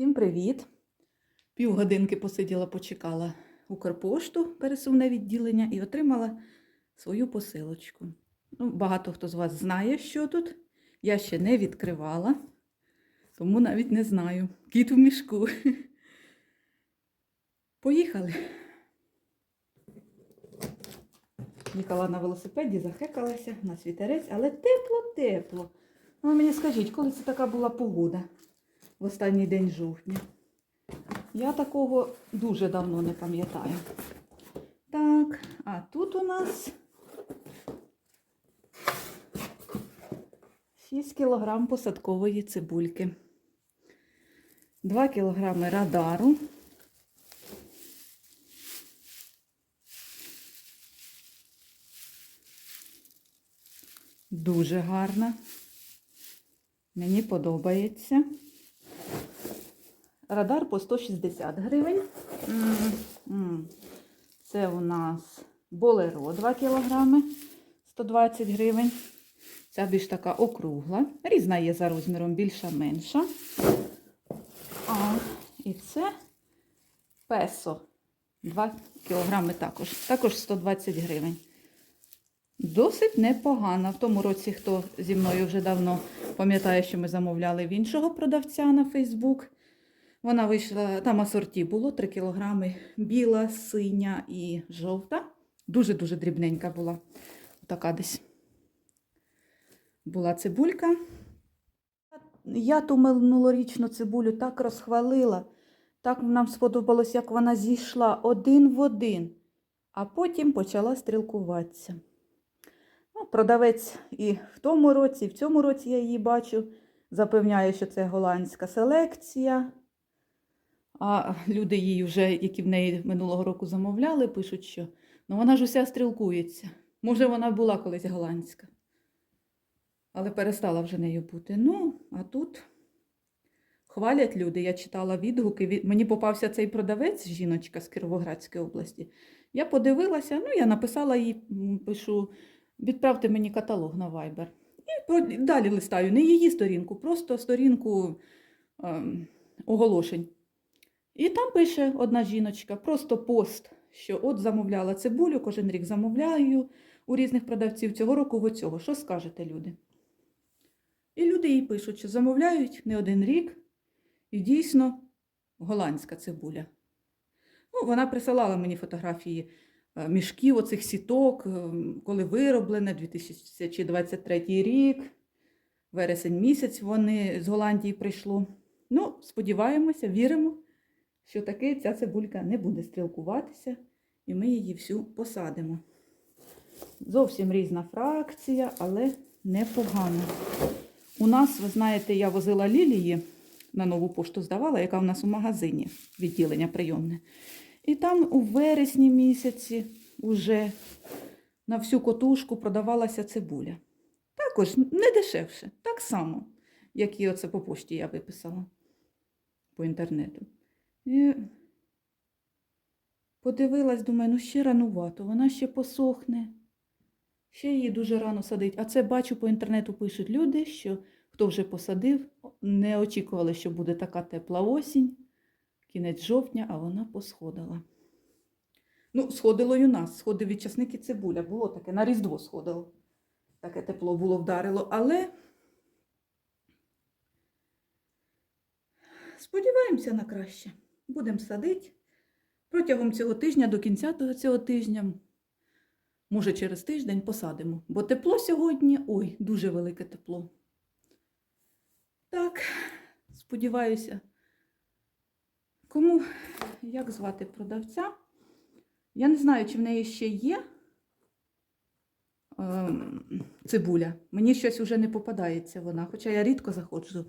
Всім привіт! Півгодинки посиділа, почекала Укрпошту, пересувне відділення, і отримала свою посилочку. Ну, багато хто з вас знає, що тут. Я ще не відкривала, тому навіть не знаю. Кіт у мішку. Поїхали. Їхала на велосипеді, захекалася на світерець, але тепло-тепло. Ну, мені скажіть, коли це така була погода в останній день жовтня? Я такого дуже давно не пам'ятаю. Так, а тут у нас 6 кг посадкової цибульки, 2 кг радару. Дуже гарна. Мені подобається. Радар по 160 гривень. Це у нас болеро 2 кг 120 гривень. Ця більш така округла. Різна є за розміром, більша, менша. А, і це песо 2 кг також. Також 120 гривень. Досить непогана. В тому році, хто зі мною вже давно пам'ятає, що ми замовляли в іншого продавця на Фейсбук. Вона вийшла, там асорті було 3 кілограми, біла, синя і жовта. Дуже-дуже дрібненька була. Така десь була цибулька. Я ту минулорічну цибулю так розхвалила, так нам сподобалось, як вона зійшла один в один, а потім почала стрілкуватися. Ну, продавець і в тому році, і в цьому році я її бачу. Запевняє, що це голландська селекція. А люди її вже, які в неї минулого року замовляли, пишуть, що ну вона ж уся стрілкується. Може, вона була колись голландська. Але перестала вже нею бути. Ну, а тут хвалять люди. Я читала відгуки. Мені попався цей продавець, жіночка з Кіровоградської області. Я подивилася, ну, я написала їй, пишу, відправте мені каталог на Viber. І далі листаю не її сторінку, просто сторінку ем, оголошень. І там пише одна жіночка, просто пост, що от замовляла цибулю, кожен рік замовляю у різних продавців цього року в оцього. Що скажете, люди? І люди їй пишуть, що замовляють не один рік, і дійсно голландська цибуля. Ну, вона присилала мені фотографії е, мішків, оцих сіток, е, коли вироблене 2023 рік, вересень місяць вони з Голландії прийшло. Ну, сподіваємося, віримо, що таки ця цибулька не буде стрілкуватися, і ми її всю посадимо. Зовсім різна фракція, але непогана. У нас, ви знаєте, я возила лілії на нову пошту здавала, яка в нас у магазині відділення прийомне. І там у вересні місяці уже на всю котушку продавалася цибуля. Також не дешевше, так само, як і оце по пошті я виписала по інтернету. І подивилась, думаю, ну ще ранувато, вона ще посохне. Ще її дуже рано садить. А це бачу по інтернету пишуть люди, що хто вже посадив, не очікували, що буде така тепла осінь, кінець жовтня, а вона посходила. Ну, сходило й у нас, сходив від часник і цибуля. Було таке, на Різдво сходило. Таке тепло було вдарило, але сподіваємося на краще. Будемо садити протягом цього тижня, до кінця цього тижня. Може, через тиждень посадимо. Бо тепло сьогодні, ой, дуже велике тепло. Так, сподіваюся. Кому як звати продавця? Я не знаю, чи в неї ще є ем, цибуля. Мені щось вже не попадається вона, хоча я рідко заходжу е,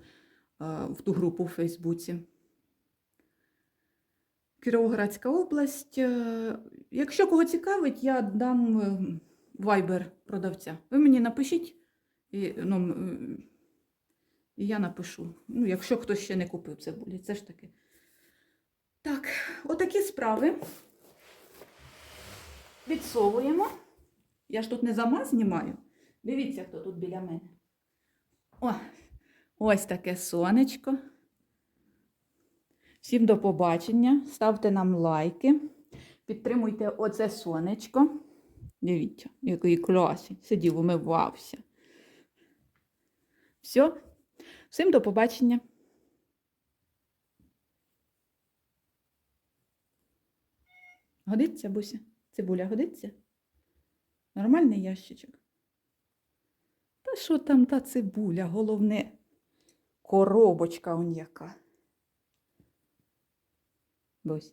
в ту групу в Фейсбуці. Кіровоградська область. Е, Якщо кого цікавить, я дам е, вайбер продавця. Ви мені напишіть, і, ну, і я напишу. Ну, якщо хтось ще не купив цибулі, це ж таки. Так, отакі справи. Відсовуємо. Я ж тут не замаз знімаю. Дивіться, хто тут біля мене. О, ось таке сонечко. Всім до побачення. Ставте нам лайки. Підтримуйте оце сонечко. Дивіться, який класний. Сидів, умивався. Все. Всім до побачення. Годиться, Буся? Цибуля годиться? Нормальний ящичок? Та що там та цибуля? Головне, коробочка он яка. Бусь.